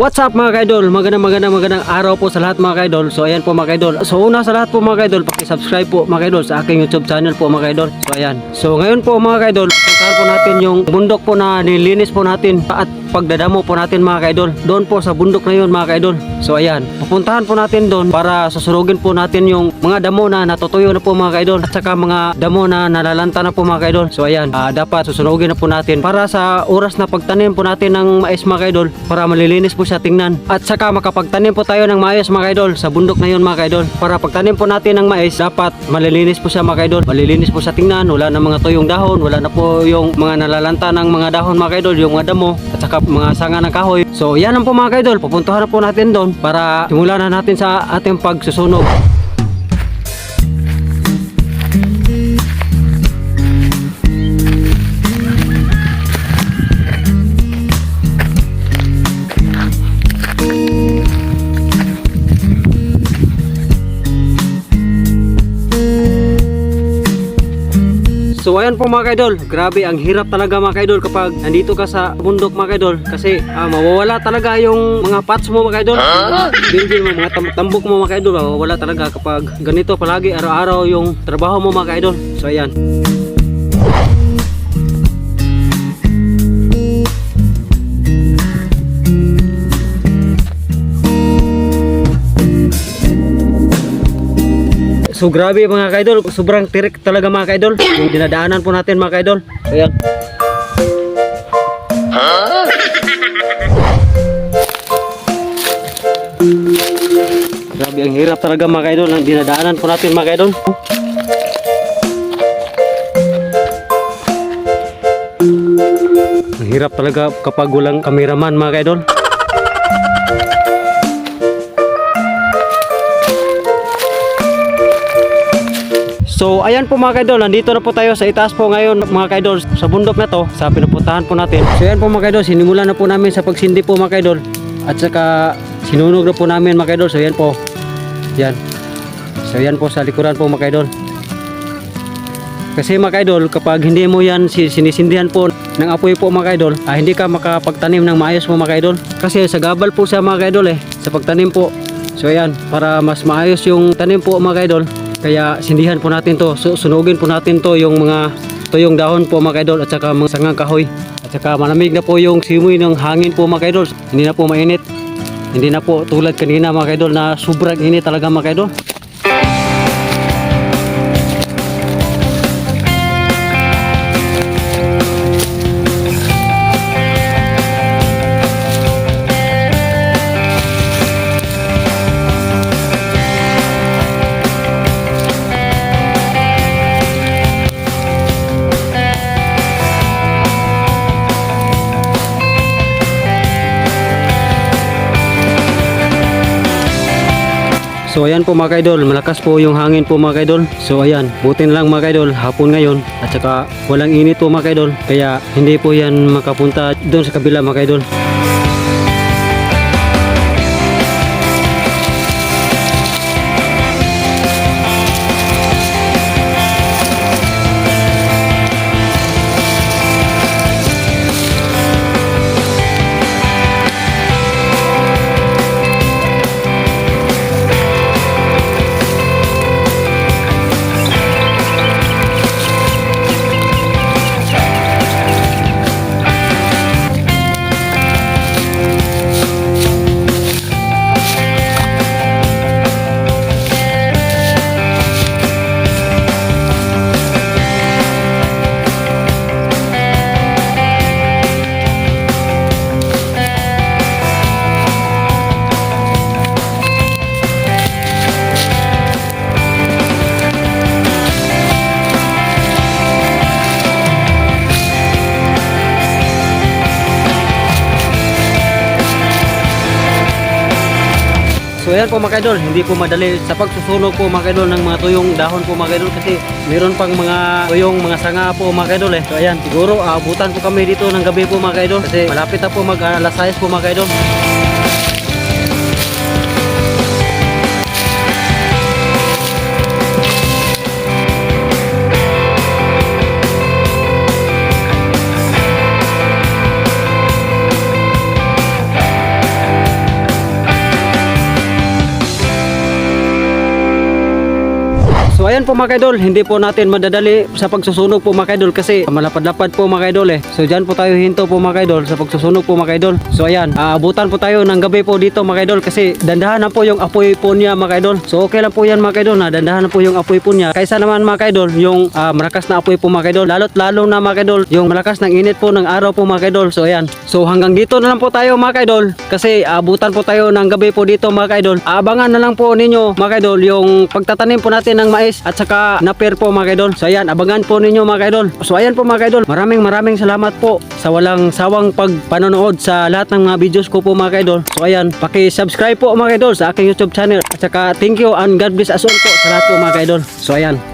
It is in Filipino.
What's up mga kaidol? Magandang magandang magandang araw po sa lahat mga kaidol. So ayan po mga kaidol. So una sa lahat po mga kaidol, paki-subscribe po mga kaidol sa aking YouTube channel po mga kaidol. So ayan. So ngayon po mga kaidol, puntahan po natin yung bundok po na nilinis po natin at pagdadamo po natin mga kaidol. Doon po sa bundok na yun mga kaidol. So ayan, pupuntahan po natin doon para susunugin po natin yung mga damo na natutuyo na po mga kaidol at saka mga damo na nalalanta na po mga kaidol. So ayan, ah, dapat susunugin na po natin para sa oras na pagtanim po natin ng mais mga kaidol para malilinis po siya tingnan. At saka makapagtanim po tayo ng mais mga kaidol sa bundok na yun mga kaidol. Para pagtanim po natin ng mais, dapat malilinis po siya mga kaidol. Malilinis po sa tingnan, wala na mga tuyong dahon, wala na po yung mga nalalanta ng mga dahon mga kaidol, yung mga damo at saka mga sanga ng kahoy. So yan ang po mga kaidol, pupuntahan na po natin doon para simulan na natin sa ating pagsusunog. So ayan po mga kaidol, grabe ang hirap talaga mga kaidol kapag nandito ka sa bundok mga kaidol kasi ah, mawawala talaga yung mga pots mo mga kaidol. Building mo, mga tam- tambok mo mga kaidol, mawawala talaga kapag ganito palagi araw-araw yung trabaho mo mga kaidol. So ayan. So grabe mga kaidol, sobrang tirik talaga mga kaidol. Yung dinadaanan po natin mga kaidol. Ayan. Grabe ang hirap talaga mga kaidol ang dinadaanan po natin mga kaidol. Ang hirap talaga kapag walang kameraman mga kaidol. So ayan po mga kaidol, nandito na po tayo sa itaas po ngayon mga kaidol sa bundok na to sa pinupuntahan po natin. So ayan po mga kaidol, sinimulan na po namin sa pagsindi po mga kaidol at saka sinunog na po namin mga kaidol. So ayan po, yan. So ayan po sa likuran po mga kaidol. Kasi mga kaidol, kapag hindi mo yan si- sinisindihan po ng apoy po mga kaidol, ah, hindi ka makapagtanim ng maayos po mga kaidol. Kasi sa gabal po siya mga kaidol eh, sa pagtanim po. So ayan, para mas maayos yung tanim po mga kaidol, kaya sindihan po natin to. So, sunugin po natin to yung mga tuyong dahon po mga kaidol at saka mga sangang kahoy. At saka malamig na po yung simoy ng hangin po mga kaidol. Hindi na po mainit. Hindi na po tulad kanina mga kaidol na sobrang init talaga mga kaidol. So ayan po mga kaidol, malakas po yung hangin po mga kaidol. So ayan, buti na lang mga kaidol, hapon ngayon at saka walang init po mga kaidol. Kaya hindi po yan makapunta doon sa kabila mga kaidol. So ayan po mga kaidol, hindi po madali sa pagsusunog po mga kaidol ng mga tuyong dahon po mga kaidol kasi meron pang mga tuyong mga sanga po mga kaidol eh. So ayan, siguro aabutan po kami dito ng gabi po mga kaidol kasi malapit na po mag alas 6 po mga kaidol. Ayan po mga kaidol, hindi po natin madadali sa pagsusunog po mga kaidol kasi malapad-lapad po mga kaidol eh. So dyan po tayo hinto po mga kaidol sa pagsusunog po mga kaidol. So ayan, aabutan po tayo ng gabi po dito mga kaidol kasi dandahan na po yung apoy po niya mga kaidol. So okay lang po yan mga kaidol na dandahan na po yung apoy po niya. Kaysa naman mga kaidol yung ah, malakas na apoy po mga kaidol. Lalo't lalo na mga kaidol yung malakas ng init po ng araw po mga kaidol. So ayan. So hanggang dito na lang po tayo mga kaidol kasi aabutan po tayo ng gabi po dito mga kaidol. Aabangan na lang po ninyo mga kaidol yung pagtatanim po natin ng mais at saka naper po mga kaidol. So ayan, abangan po ninyo mga kaidol. So ayan po mga kaidol. Maraming maraming salamat po sa walang sawang pagpanonood sa lahat ng mga videos ko po mga kaidol. So ayan, paki-subscribe po mga kaidol sa aking YouTube channel. At saka thank you and God bless us all po sa lahat po mga kaidol. So ayan.